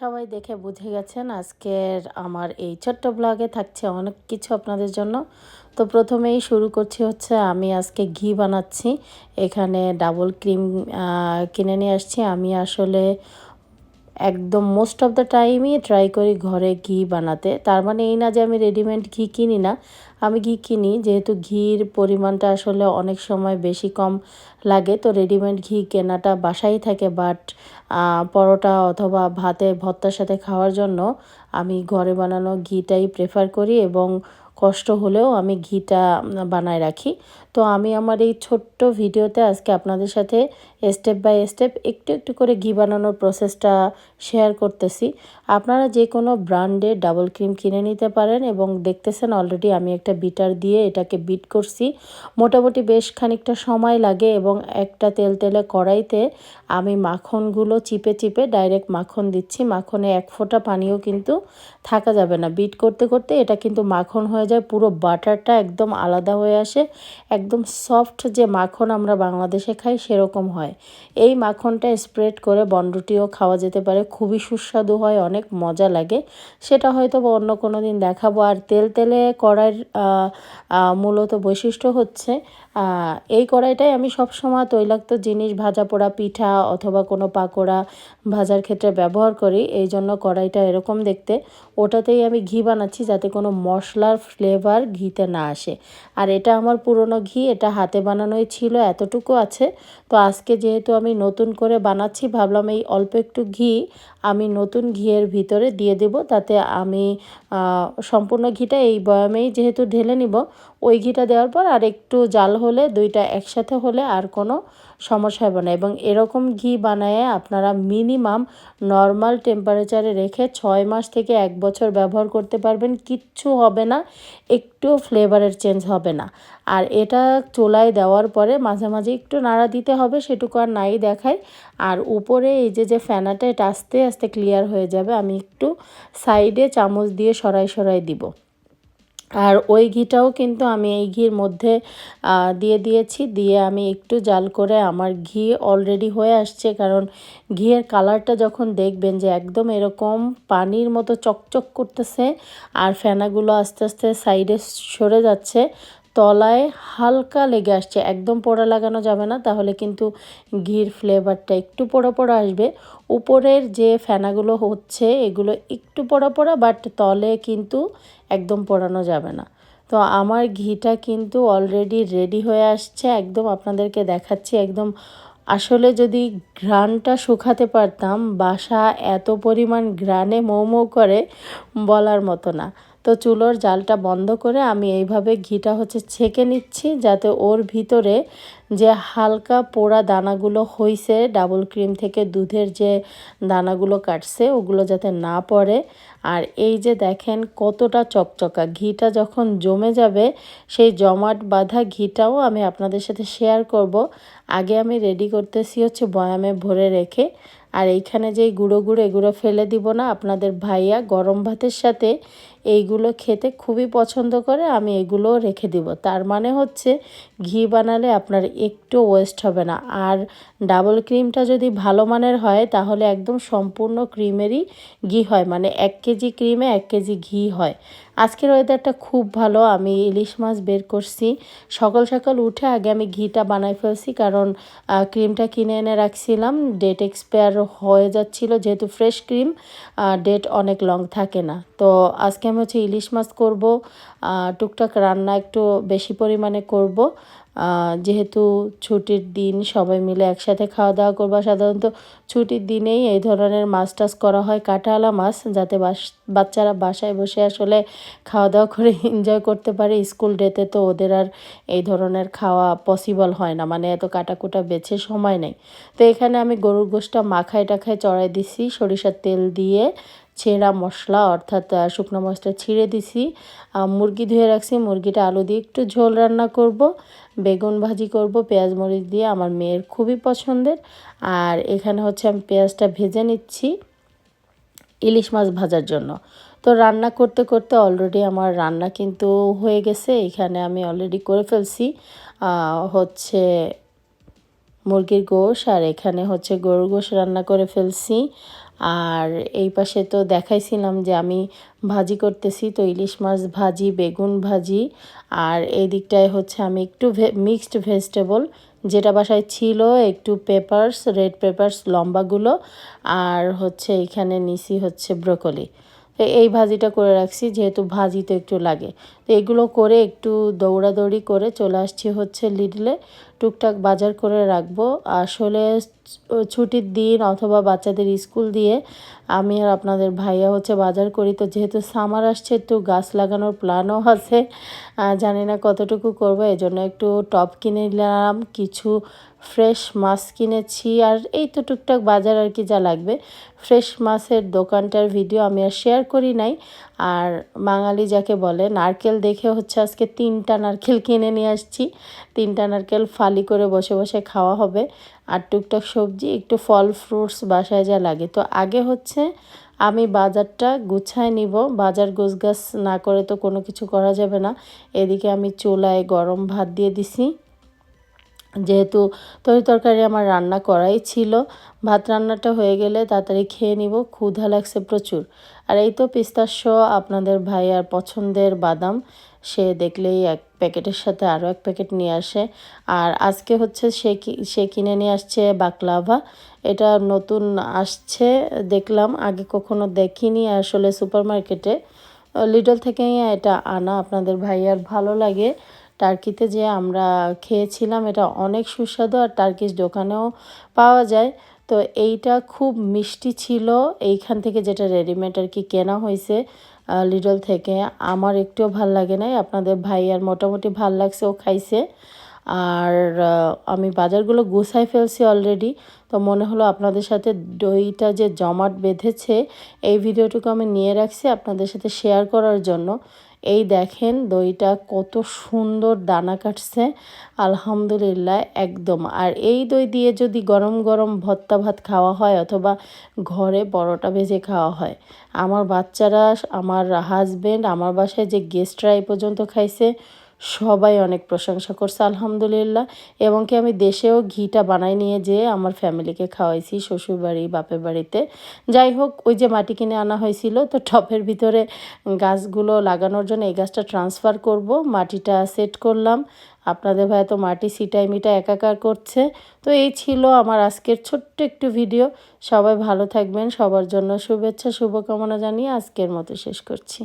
সবাই দেখে বুঝে গেছেন আজকের আমার এই ছোট্ট ব্লগে থাকছে অনেক কিছু আপনাদের জন্য। তো প্রথমেই শুরু করছি হচ্ছে আমি আজকে ঘি বানাচ্ছি। এখানে ডাবল ক্রিম কিনে নিয়ে আসছি। আমি আসলে একদম মোস্ট অফ দ্য টাইমই ট্রাই করি ঘরে ঘি বানাতে। তার মানে এই না যে আমি রেডিমেড ঘি কিনি না, আমি ঘি কিনি। যেহেতু ঘির পরিমাণটা আসলে অনেক সময় বেশি কম লাগে, তো রেডিমেড ঘি কেনাটা বাসাই থাকে। বাট পরোটা অথবা ভাতে ভর্তার সাথে খাওয়ার জন্য আমি ঘরে বানানো ঘিটাই প্রেফার করি এবং কষ্ট হলেও আমি ঘিটা বানায় রাখি। তো আমি আমার এই ছোট্ট ভিডিওতে আজকে আপনাদের সাথে স্টেপ বাই স্টেপ একটু একটু করে ঘি বানানোর প্রসেসটা শেয়ার করতেছি। আপনারা যে কোনো ব্র্যান্ডের ডাবল ক্রিম কিনে নিতে পারেন এবং দেখতেছেন অলরেডি আমি একটা বিটার দিয়ে এটাকে বিট করছি। মোটামুটি বেশ খানিকটা সময় লাগে এবং একটা তেল তেলে কড়াইতে আমি মাখনগুলো চিপে চিপে ডাইরেক্ট মাখন দিচ্ছি। মাখনে এক ফোঁটা পানিও কিন্তু থাকা যাবে না। বিট করতে করতে এটা কিন্তু মাখন হয়ে যায়, পুরো বাটারটা একদম আলাদা হয়ে আসে। একদম সফট যে মাখন আমরা বাংলাদেশে খাই সেরকম হয়। এই মাখনটা স্প্রেড করে বনরুটিও খাওয়া যেতে পারে। খুবই সুস্বাদু হয়, অনেক মজা লাগে। সেটা হয়তো অন্য কোনো দিন দেখাবো। আর তেল তেলে কড়াইয়ের মূলত বৈশিষ্ট্য হচ্ছে এই কড়াইটাই আমি সবসময় তৈলাক্ত জিনিস, ভাজা পোড়া পিঠা অথবা কোনো পাকোড়া ভাজার ক্ষেত্রে ব্যবহার করি। এই জন্য কড়াইটা এরকম দেখতে। ওটাতেই আমি ঘি বানাচ্ছি যাতে কোনো মশলার ফ্লেভার ঘিতে না আসে। আর এটা আমার পুরনো ঘি, এটা হাতে বানানোই ছিল, এতটুকু আছে। তো আজকে যেহেতু আমি নতুন করে বানাচ্ছি, ভাবলাম এই অল্প একটু ঘি আমি নতুন ঘিয়ের ভিতরে দিয়ে দেব। তাতে আমি সম্পূর্ণ ঘিটা এই বয়ামেই যেহেতু ঢেলে নিব, ওই ঘিটা দেওয়ার পর আর একটু জাল হলে, দুইটা একসাথে হলে আর কোনো সমস্যা হবে না। এবং এরকম ঘি বানায় আপনারা মিনিমাম নর্মাল টেম্পারেচারে রেখে ছয় মাস থেকে এক বছর ব্যবহার করতে পারবেন, কিচ্ছু হবে না, একটু ফ্লেভারের চেঞ্জ হবে না। আর এটা চোলায় দেওয়ার পরে মাঝে মাঝে একটু নাড়া দিতে হবে সেটুকু আর নাই দেখায়। আর উপরে এই যে যে ফ্যানাটা এটা আস্তে আস্তে ক্লিয়ার হয়ে যাবে। আমি একটু সাইডে চামচ দিয়ে সরাই সরাই দিব। আর ওই ঘিটাও কিন্তু আমি এই ঘির মধ্যে দিয়ে দিয়েছি। দিয়ে আমি একটু জাল করে আমার ঘি অলরেডি হয়ে আসছে। কারণ ঘিয়ের কালারটা যখন দেখবেন যে একদম এরকম পানির মতো চকচক করতেছে, আর ফেনাগুলো আস্তে আস্তে সাইডে সরে যাচ্ছে তলায় হালকা লেগে আসছে, একদম পোড়া লাগানো যাবে না, তাহলে কিন্তু ঘির ফ্লেভারটা একটু পোড়া পোড়া আসবে। উপরের যে ফেনাগুলো হচ্ছে, এগুলো একটু পোড়া পোড়া বাট তলে কিন্তু একদম পোড়ানো যাবে না। তো আমার ঘিটা কিন্তু অলরেডি রেডি হয়ে আসছে, একদম আপনাদেরকে দেখাচ্ছি, একদম আসলে যদি ঘ্রাণটা শুকাতে পারতাম, বাসা এত পরিমাণ ঘ্রাণে মৌ করে বলার মতো না। তো চুলোর জালটা বন্ধ করে আমি এইভাবে ঘিটা হচ্ছে ছেঁকে নিচ্ছি যাতে ওর ভিতরে যে হালকা পোড়া দানাগুলো হইছে ডাবল ক্রিম থেকে দুধের যে দানাগুলো কাটছে, ওগুলো যাতে না পড়ে। আর এই যে দেখেন কতটা চকচকা, ঘিটা যখন জমে যাবে, সেই জমাট বাঁধা ঘিটাও আমি আপনাদের সাথে শেয়ার করব। আগে আমি রেডি করতেছি হচ্ছে বয়ামে ভরে রেখে। আর এইখানে যেই গুঁড়ো গুঁড়ো এগুলো ফেলে দিব না, আপনাদের ভাইয়া গরম ভাতের সাথে এইগুলো খেতে খুবই পছন্দ করে, আমি এগুলো রেখে দিব। তার মানে হচ্ছে ঘি বানালে আপনার একটু ওয়েস্ট হবে না। আর ডাবল ক্রিমটা যদি ভালো মানের হয়, তাহলে একদম সম্পূর্ণ ক্রিমেরই ঘি হয়। মানে এক কেজি ক্রিমে এক কেজি ঘি হয়। আজকের ওয়েদারটা খুব ভালো, আমি ইলিশ মাছ বের করছি। সকাল সকাল উঠে আগে আমি ঘিটা বানাই ফেলছি, কারণ ক্রিমটা কিনে এনে রাখছিলাম। ডেট এক্সপায়ার হয়ে যাচ্ছিল, যেহেতু ফ্রেশ ক্রিম ডেট অনেক লং থাকে না। তো আজকে আমি হচ্ছে ইলিশ মাছ করব টুকটাক রান্না একটু বেশি পরিমাণে করব। যেহেতু ছুটির দিন সবাই মিলে একসাথে খাওয়া দাওয়া করব সাধারণত ছুটির দিনেই এই ধরনের মাছ টাছ করা হয় কাঁটাওয়ালা মাছ, যাতে বাচ্চারা বাসায় বসে আসলে খাওয়া দাওয়া করে এনজয় করতে পারে। স্কুল ডেতে তো ওদের আর এই ধরনের খাওয়া পসিবল হয় না মানে এত কাটাকুটা বেছে সময় নেই। তো এখানে আমি গরুর গোষ্ঠটা মাখায় টাখায় চড়াই দিছি, সরিষার তেল দিয়ে। ছেঁড়া মশলা, অর্থাৎ শুকনো মশলা ছিঁড়ে দিছি। মুরগি ধুয়ে রাখছি, মুরগিটা আলু দিয়ে একটু ঝোল রান্না করব। বেগুন ভাজি করব, পেঁয়াজ মরিচ দিয়ে, আমার মেয়ের খুবই পছন্দের। আর এখানে হচ্ছে আমি পেঁয়াজটা ভেজে নিচ্ছি ইলিশ মাছ ভাজার জন্য। তো রান্না করতে করতে অলরেডি আমার রান্না কিন্তু হয়ে গেছে। এখানে আমি অলরেডি করে ফেলছি। হচ্ছে মুরগির গোশ, আর এখানে হচ্ছে গরুর গোশ রান্না করে ফেলছি। আর এই পাশে তো দেখাইছিলাম যে আমি ভাজি করতেছি, তো ইলিশ মাছ ভাজি, বেগুন ভাজি। আর এই দিকটায় হচ্ছে আমি একটু মিক্সড ভেজিটেবল যেটা বাসায় ছিল একটু পেপারস রেড পেপারস লম্বাগুলো। আর হচ্ছে এখানে নিছি হচ্ছে ব্রোকলি তো এই ভাজিটা করে রাখছি, যেহেতু ভাজি তো একটু লাগে। তো এগুলো করে একটু দৌড়াদৌড়ি করে চলে আসছি হচ্ছে লিডলে টুকটাক বাজার করে রাখব। আসলে ছুটির দিন অথবা বাচ্চাদের স্কুল দিয়ে আমি আর আপনাদের ভাইয়া হচ্ছে বাজার করি। তো যেহেতু সামার আসছে, একটু গাছ লাগানোর প্ল্যানও আছে। জানি না কতটুকু করব জন্য একটু টপ কিনে নিলাম, কিছু ফ্রেশ মাছ কিনেছি। আর এই তো টুকটাক বাজার আর কি যা লাগবে। ফ্রেশ মাছের দোকানটার ভিডিও আমি আর শেয়ার করি নাই। আর বাঙালি যাকে বলে, নারকেল দেখে হচ্ছে আজকে তিনটা নারকেল কিনে নিয়ে আসছি। তিনটা নারকেল ফালি করে বসে বসে খাওয়া হবে। আর টুকটাক সবজি, একটু ফল ফ্রুটস বাসায় যা লাগে। তো আগে হচ্ছে আমি বাজারটা গুছায় নিব। বাজার গোছগাছ না করে তো কোনো কিছু করা যাবে না। এদিকে আমি চুলায় গরম ভাত দিয়ে দিছি। যেহেতু তরি তরকারি আমার রান্না করাই ছিল, ভাত রান্নাটা হয়ে গেলে তাড়াতাড়ি খেয়ে নিব, ক্ষুধা লাগছে প্রচুর। আর এই তো পিস্তাস্য আপনাদের ভাইয়ার পছন্দের বাদাম, সে দেখলেই এক প্যাকেটের সাথে আরও এক প্যাকেট নিয়ে আসে। আর আজকে হচ্ছে সে সে কিনে নিয়ে আসছে বাকলাভা, এটা নতুন আসছে, দেখলাম, আগে কখনো দেখিনি, আসলে সুপার মার্কেটে লিডল থেকেই এটা আনা, আপনাদের ভাইয়ার ভালো লাগে। টার্কিতে যে আমরা খেয়েছিলাম, এটা অনেক সুস্বাদু আর টার্কিশ দোকানেও পাওয়া যায়। তো এইটা খুব মিষ্টি ছিল। এইখান থেকে যেটা রেডিমেড আর কি কেনা হয়েছে লিডল থেকে, আমার একটুও ভালো লাগে নাই। আপনাদের ভাই আর মোটামুটি ভালো লাগছে, ও খাইছে। আর আমি বাজারগুলো গুছাই ফেলছি অলরেডি তো মনে হলো আপনাদের সাথে দইটা যে জমাট বেঁধেছে, এই ভিডিওটুকু আমি নিয়ে রাখছি আপনাদের সাথে শেয়ার করার জন্য। এই দেখেন দইটা কত সুন্দর দানা কাটছে, আলহামদুলিল্লাহ একদম। আর এই দই দিয়ে যদি গরম গরম ভত্তা ভাত খাওয়া হয় অথবা ঘরে পরোটা ভেজে খাওয়া হয়, আমার বাচ্চারা, আমার হাজব্যান্ড আমার বাসায় যে গেস্টরা এই পর্যন্ত খাইছে সবাই অনেক প্রশংসা করছে, আলহামদুলিল্লাহ। এবং কি আমি দেশেও ঘিটা বানাই নিয়ে যেয়ে আমার ফ্যামিলিকে খাওয়াইছি শ্বশুরবাড়ি, বাপের বাড়িতে। যাই হোক, ওই যে মাটি কিনে আনা হয়েছিল, তো টপের ভিতরে গাছগুলো লাগানোর জন্য এই গাছটা ট্রান্সফার করব। মাটিটা সেট করলাম। আপনাদের ভাই তো মাটি সিটাই মিটা একাকার করছে। তো এই ছিল আমার আজকের ছোট্ট একটু ভিডিও সবাই ভালো থাকবেন, সবার জন্য শুভেচ্ছা, শুভকামনা জানিয়ে আজকের মতো শেষ করছি।